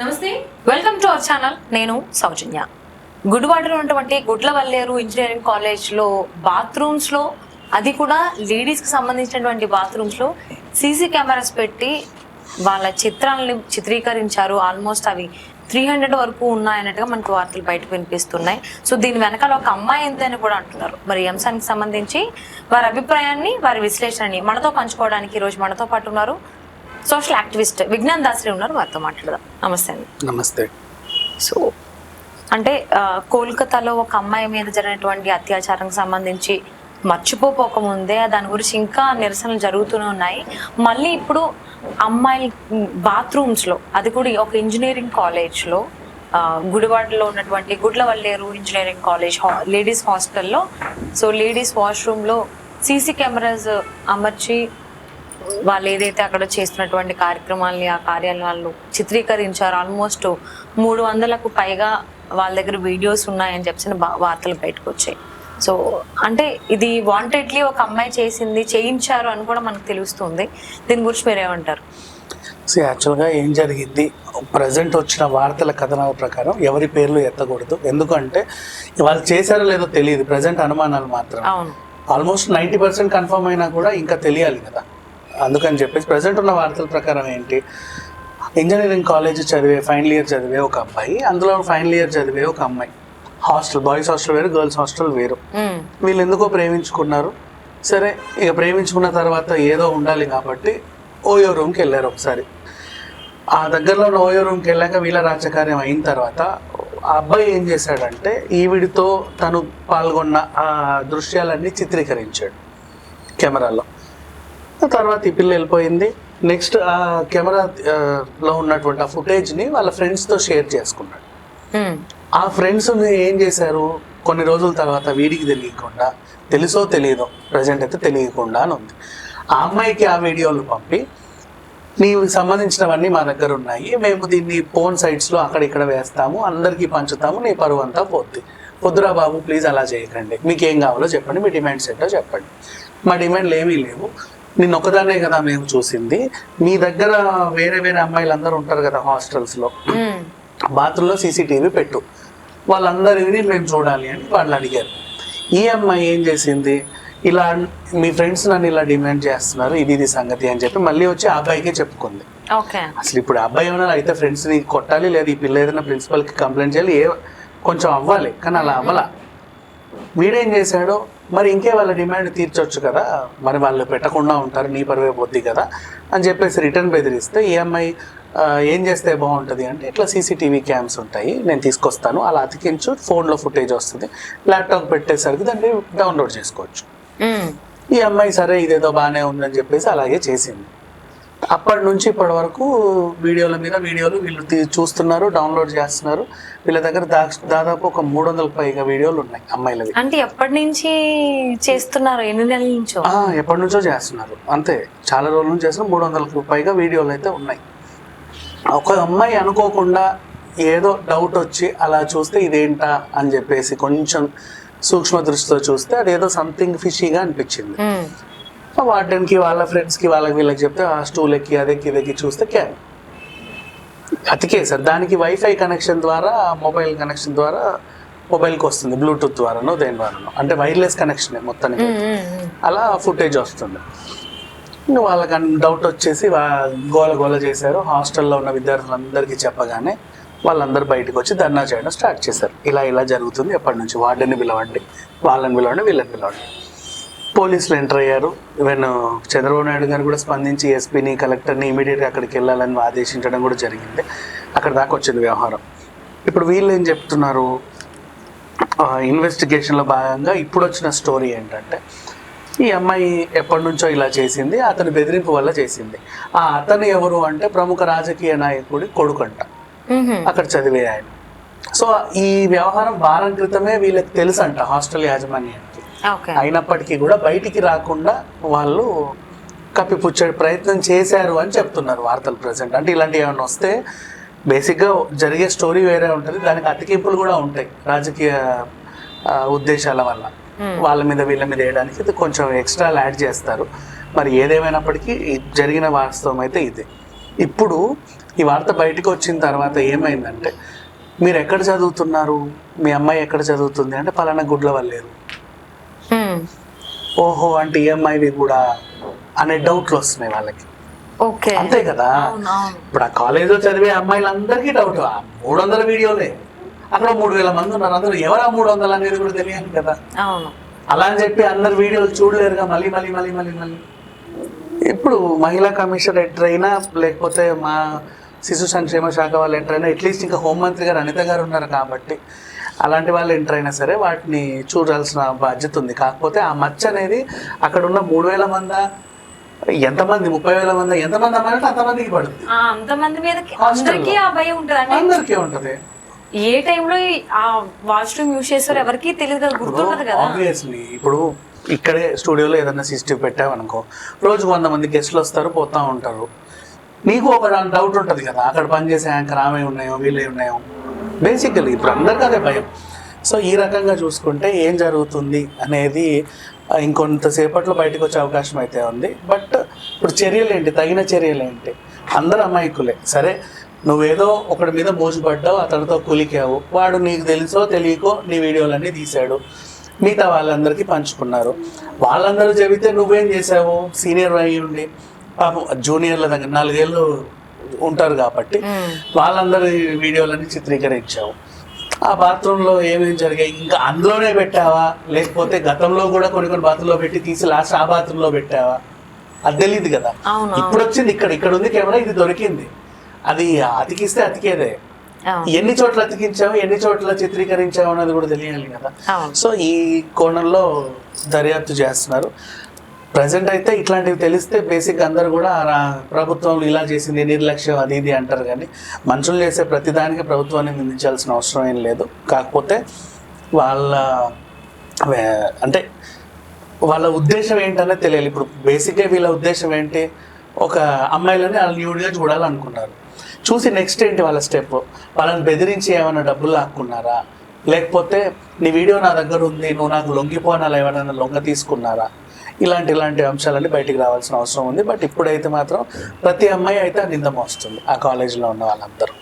నమస్తే. Welcome to our channel నేను సౌజన్య. గుడివాడలో ఉన్నటువంటి గుడ్లవల్లేరు ఇంజనీరింగ్ కాలేజ్లో బాత్రూమ్స్లో అది కూడా లేడీస్కి సంబంధించినటువంటి బాత్రూమ్స్లో సీసీ కెమెరాస్ పెట్టి వాళ్ళ చిత్రాలని చిత్రీకరించారు. ఆల్మోస్ట్ అవి త్రీ హండ్రెడ్ వరకు ఉన్నాయన్నట్టుగా మనకు వార్తలు బయటకు వినిపిస్తున్నాయి. సో దీని వెనకాల ఒక అమ్మాయి ఎంతని కూడా అంటున్నారు. మరి అంశానికి సంబంధించి వారి అభిప్రాయాన్ని వారి విశ్లేషణని మనతో పంచుకోవడానికి ఈరోజు మనతో పాటు ఉన్నారు సోషల్ యాక్టివిస్ట్ విజ్ఞాన్ దాసరి ఉన్నారు వారితో మాట్లాడదాం. నమస్తే అండి. నమస్తే. సో అంటే కోల్కతాలో ఒక అమ్మాయి మీద జరిగినటువంటి అత్యాచారం సంబంధించి మర్చిపోపోకముందే దాని గురించి ఇంకా నిరసనలు జరుగుతూనే ఉన్నాయి. మళ్ళీ ఇప్పుడు అమ్మాయి బాత్రూమ్స్లో అది కూడా ఒక ఇంజనీరింగ్ కాలేజ్లో గుడివాడలో ఉన్నటువంటి గుడ్లవల్లేరు ఇంజనీరింగ్ కాలేజ్ లేడీస్ హాస్టల్లో. సో లేడీస్ వాష్రూమ్లో సీసీ కెమెరాస్ అమర్చి వాళ్ళు ఏదైతే అక్కడ చేస్తున్నటువంటి కార్యక్రమాల్ని ఆ కార్యాలయాలను చిత్రీకరించారు. ఆల్మోస్ట్ మూడు వందలకు పైగా వాళ్ళ దగ్గర వీడియోస్ ఉన్నాయని చెప్పిన బా- వార్తలు బయటకు వచ్చాయి. సో అంటే ఇది వాంటెడ్లీ ఒక అమ్మాయి చేసింది చేయించారు అని కూడా మనకు తెలుస్తుంది. దీని గురించి మీరు ఏమంటారు? సో యాక్చువల్గా ఏం జరిగింది? ప్రజెంట్ వచ్చిన వార్తల కథనాల ప్రకారం ఎవరి పేర్లు ఎత్తకూడదు. ఎందుకంటే వాళ్ళు చేశారో లేదో తెలియదు. ప్రజెంట్ అనుమానాలు మాత్రం ఆల్మోస్ట్ నైంటీ పర్సెంట్ కన్ఫర్మ్ అయినా కూడా ఇంకా తెలియాలి కదా. అందుకని చెప్పేసి ప్రజెంట్ ఉన్న వార్తల ప్రకారం ఏంటి? ఇంజనీరింగ్ కాలేజ్ చదివే ఫైనల్ ఇయర్ చదివే ఒక అబ్బాయి అందులో ఫైనల్ ఇయర్ చదివే ఒక అమ్మాయి. హాస్టల్ బాయ్స్ హాస్టల్ వేరు గర్ల్స్ హాస్టల్ వేరు. వీళ్ళు ఎందుకో ప్రేమించుకున్నారు? సరే ఇక ప్రేమించుకున్న తర్వాత ఏదో ఉండాలి కాబట్టి ఓయో రూమ్కి వెళ్ళారు ఒకసారి. ఆ దగ్గరలో ఉన్న ఓయో రూమ్కి వెళ్ళాక వీళ్ళ రాజకార్యం అయిన తర్వాత ఆ అబ్బాయి ఏం చేశాడంటే ఈవిడితో తను పాల్గొన్న ఆ దృశ్యాలన్నీ చిత్రీకరించాడు కెమెరాలో. తర్వాత ఈ పిల్ల వెళ్ళిపోయింది. నెక్స్ట్ ఆ కెమెరా ఆ, లో ఉన్నటువంటి ఆ ఫుటేజ్ని వాళ్ళ ఫ్రెండ్స్తో షేర్ చేసుకున్నాడు. ఆ ఫ్రెండ్స్ ఏం చేశారు? కొన్ని రోజుల తర్వాత వీడికి తెలియకుండా తెలుసో తెలియదో ప్రజెంట్ అయితే తెలియకుండా అని ఉంది. ఆ అమ్మాయికి ఆ వీడియోలు పంపి నీకు సంబంధించినవన్నీ మా దగ్గర ఉన్నాయి. మేము దీన్ని ఫోన్ సైట్స్లో అక్కడ ఇక్కడ వేస్తాము అందరికీ పంచుతాము నీ పరువు అంతా పోద్ది. పొద్దురా బాబు ప్లీజ్ అలా చేయకండి. మీకు ఏం కావాలో చెప్పండి మీ డిమాండ్స్ ఏంటో చెప్పండి. మా డిమాండ్లు ఏమీ లేవు. నిన్న ఒకదానే కదా మేము చూసింది. మీ దగ్గర వేరే వేరే అమ్మాయిలు అందరూ ఉంటారు కదా హాస్టల్స్లో ఉమ్, బాత్రూంలో సీసీటీవీ పెట్టు. వాళ్ళందరినీ మేము చూడాలి అని వాళ్ళు అడిగారు. ఈ అమ్మాయి ఏం చేసింది? ఇలా మీ ఫ్రెండ్స్ నన్ను ఇలా డిమాండ్ చేస్తున్నారు ఇది ఇది సంగతి అని చెప్పి మళ్ళీ వచ్చి ఆ అబ్బాయికే చెప్పుకుంది. ఓకే. అసలు ఇప్పుడు అబ్బాయి ఏమైనా అయితే ఫ్రెండ్స్ని కొట్టాలి లేదా ఈ పిల్ల ఏదైనా ప్రిన్సిపల్కి కంప్లైంట్ చేయాలి ఏ కొంచెం అవ్వాలి కానీ అలా అవ్వాల. వీడేం చేశాడో మరి ఇంకే వాళ్ళ డిమాండ్ తీర్చొచ్చు కదా. మరి వాళ్ళు పెట్టకుండా ఉంటారు నీ పరువే పొద్ది కదా అని చెప్పేసి రిటర్న్ బెదిరిస్తే ఈ అమ్మాయి ఆ, ఏం చేస్తే బాగుంటుంది అంటే ఇట్లా సీసీటీవీ క్యామ్స్ ఉంటాయి నేను తీసుకొస్తాను అలా అతికించు ఫోన్లో ఫుటేజ్ వస్తుంది ల్యాప్టాప్ పెట్టేసరికి దాన్ని డౌన్లోడ్ చేసుకోవచ్చు. ఈ అమ్మాయి సరే ఇదేదో బాగానే ఉందని చెప్పేసి అలాగే చేసింది. అప్పటి నుంచి ఇప్పటి వరకు వీడియోల మీద వీడియోలు వీళ్ళు చూస్తున్నారు డౌన్లోడ్ చేస్తున్నారు. వీళ్ళ దగ్గర దాదాపు ఒక మూడు వందల పైగా వీడియోలు ఉన్నాయి అమ్మాయిలవి. అంటే ఎప్పటి నుంచి చేస్తున్నారు? ఎన్ని నెలల నుంచో? ఎప్పటి నుంచో చేస్తున్నారు. అంతే. చాలా రోజుల నుంచి చేస్తున్నారు. మూడు వందలకు పైగా వీడియోలు అయితే ఉన్నాయి. ఒక అమ్మాయి అనుకోకుండా ఏదో డౌట్ వచ్చి అలా చూస్తే ఇదేంటా అని చెప్పేసి కొంచెం సూక్ష్మ దృష్టితో చూస్తే అదేదో సంథింగ్ ఫిషీగా అనిపించింది. వార్డెన్కి వాళ్ళ ఫ్రెండ్స్కి వాళ్ళకి వీళ్ళకి చెప్తే ఆ స్టూల్ ఎక్కి అదెక్కి ఇదెక్కి చూస్తే క్యాన్ అతికేసారు దానికి వైఫై కనెక్షన్ ద్వారా మొబైల్ కనెక్షన్ ద్వారా మొబైల్కి వస్తుంది బ్లూటూత్ ద్వారానో దేని ద్వారానో అంటే వైర్లెస్ కనెక్షన్ మొత్తానికి. అలా ఫుటేజ్ వస్తుంది. వాళ్ళకి డౌట్ వచ్చేసి గోల గోల చేశారు. హాస్టల్లో ఉన్న విద్యార్థులందరికీ చెప్పగానే వాళ్ళందరూ బయటకు వచ్చి ధర్నా చేయడం స్టార్ట్ చేశారు. ఇలా ఇలా జరుగుతుంది. ఎప్పటి నుంచి వార్డెన్ని పిలవండి వాళ్ళని పిలవండి వీళ్ళని పిలవండి. పోలీసులు ఎంటర్ అయ్యారు. ఈవెన్ చంద్రబాబు నాయుడు గారు కూడా స్పందించి ఎస్పీని కలెక్టర్ని ఇమీడియట్గా అక్కడికి వెళ్ళాలని ఆదేశించడం కూడా జరిగింది. అక్కడ దాకా వచ్చింది వ్యవహారం. ఇప్పుడు వీళ్ళు ఏం చెప్తున్నారు? ఇన్వెస్టిగేషన్లో భాగంగా ఇప్పుడు వచ్చిన స్టోరీ ఏంటంటే ఈ అమ్మాయి ఎప్పటి నుంచో ఇలా చేసింది అతని బెదిరింపు వల్ల చేసింది. ఆ అతను ఎవరు అంటే ప్రముఖ రాజకీయ నాయకుడి కొడుకంట. అక్కడ చదివే ఆయన. సో ఈ వ్యవహారం వారం క్రితమే వీళ్ళకి తెలుసు అంట హాస్టల్ యాజమాన్యానికి. ఓకే అయినప్పటికీ కూడా బయటికి రాకుండా వాళ్ళు కప్పిపుచ్చే ప్రయత్నం చేశారు అని చెప్తున్నారు వార్తలు ప్రజెంట్. అంటే ఇలాంటివి ఏమైనా వస్తే బేసిక్గా జరిగే స్టోరీ వేరే ఉంటుంది దానికి అతికింపులు కూడా ఉంటాయి రాజకీయ ఉద్దేశాల వల్ల. వాళ్ళ మీద వీళ్ళ మీద వేయడానికి కొంచెం ఎక్స్ట్రా యాడ్ చేస్తారు. మరి ఏదేమైనప్పటికీ జరిగిన వాస్తవం అయితే ఇదే. ఇప్పుడు ఈ వార్త బయటకు వచ్చిన తర్వాత ఏమైందంటే మీరు ఎక్కడ చదువుతున్నారు? మీ అమ్మాయి ఎక్కడ చదువుతుంది? అంటే పలానా గుడ్ల వల్లేరు ఓహో అంటే ఈ అమ్మాయివి కూడా అనే డౌట్లు వస్తున్నాయి వాళ్ళకి. ఓకే. అంతే కదా? ఇప్పుడు ఆ కాలేజీలో చదివే అమ్మాయిలందరికీ డౌట్? మూడు వందల వీడియోలే. అక్కడ మూడు వేల మంది ఉన్నారు. అందరూ ఎవరా మూడు వందలు అనేది కూడా తెలియదు కదా? అలా అని చెప్పి అందరు వీడియోలు చూడలేరుగా మళ్ళీ మళ్ళీ మళ్ళీ మళ్ళీ మళ్ళీ. ఇప్పుడు మహిళా కమిషనర్ ఎంటర్ అయినా లేకపోతే మా శిశు సంక్షేమ శాఖ వాళ్ళు ఎంటర్ అయినా అట్లీస్ట్ ఇంకా హోంమంత్రి గారు అనిత గారు ఉన్నారు కాబట్టి అలాంటి వాళ్ళు ఎంటర్ అయినా సరే వాటిని చూడాల్సిన బాధ్యత ఉంది. కాకపోతే ఆ మచ్చ అనేది అక్కడ ఉన్న మూడు వేల మంది ఎంతమంది ముప్పై వేల మంది ఎంతమంది అమ్మాయి అంటే అంతమందికి పడుతుంది. అంతమంది అందరికీ ఆ భయం ఉంటుంది అంటే అందరికీ ఉంటుంది. ఏ టైంలో ఆ వాష్రూమ్ యూజ్ చేస్తారో ఎవరికి తెలియదు కదా గుర్తుండదు కదా. ఆబ్వియస్లీ ఇప్పుడు ఇక్కడే స్టూడియోలో ఏదైనా సిస్టమ్ పెట్టామనుకో రోజు వంద మంది గెస్ట్లు వస్తారు పోతా ఉంటారు. నీకు ఒక డౌట్ ఉంటుంది కదా అక్కడ పనిచేసే యాంకర్ ఆమె ఉన్నాయో వీళ్ళే ఉన్నాయో. బేసికలీ ఇప్పుడు అందరికీ అదే భయం. సో ఈ రకంగా చూసుకుంటే ఏం జరుగుతుంది అనేది ఇంకొంతసేపట్లో బయటకు వచ్చే అవకాశం అయితే ఉంది. బట్ ఇప్పుడు చర్యలు ఏంటి? తగిన చర్యలు ఏంటి? అందరు అమాయకులే. సరే నువ్వేదో ఒకడి మీద మోసపడ్డావు అతనితో కూలికావు. వాడు నీకు తెలుసో తెలియకో నీ వీడియోలన్నీ తీశాడు. మిగతా వాళ్ళందరికీ పంచుకున్నారు. వాళ్ళందరూ చెబితే నువ్వేం చేసావు సీనియర్ అయ్యి ఉండి పాపం జూనియర్ల దగ్గర నాలుగేళ్ళు ఉంటారు కాబట్టి వాళ్ళందరి వీడియోలన్నీ చిత్రీకరించావు ఆ బాత్రూంలో ఏమేమి జరిగాయి? ఇంకా అందులోనే పెట్టావా? లేకపోతే గతంలో కూడా కొన్ని కొన్ని బాత్రూంలో పెట్టి తీసి లాస్ట్ ఆ బాత్రూంలో పెట్టావా? అది తెలియదు కదా. ఇప్పుడు వచ్చింది ఇక్కడ. ఇక్కడ ఉంది కెమెరా ఇది దొరికింది. అది అతికిస్తే అతికేదే. ఎన్ని చోట్ల అతికించావు ఎన్ని చోట్ల చిత్రీకరించావు అన్నది కూడా తెలియాలి కదా. సో ఈ కోణంలో దర్యాప్తు చేస్తున్నారు. ప్రజెంట్ అయితే ఇట్లాంటివి తెలిస్తే బేసిక్ అందరూ కూడా ప్రభుత్వం ఇలా చేసింది నిర్లక్ష్యం అది ఇది అంటారు కానీ మనుషులు చేసే ప్రతిదానికి ప్రభుత్వాన్ని నిందించాల్సిన అవసరం ఏం లేదు. కాకపోతే వాళ్ళ అంటే వాళ్ళ ఉద్దేశం ఏంటనేది తెలియాలి. ఇప్పుడు బేసిక్గా వీళ్ళ ఉద్దేశం ఏంటి? ఒక అమ్మాయిలని వాళ్ళు న్యూడ్గా చూడాలనుకున్నారు. చూసి నెక్స్ట్ ఏంటి వాళ్ళ స్టెప్ వాళ్ళని బెదిరించి ఏమైనా డబ్బులు లాక్కున్నారా? లేకపోతే నీ వీడియో నా దగ్గర ఉంది నువ్వు నాకు లొంగిపోనాలా ఏమైనా లొంగ తీసుకున్నారా? ఇలాంటి ఇలాంటి అంశాలన్నీ బయటికి రావాల్సిన అవసరం ఉంది. బట్ ఇప్పుడైతే మాత్రం ప్రతి అమ్మాయి అయితే నింద మోస్తుంది. ఆ కాలేజీలో ఉన్న వాళ్ళందరూ.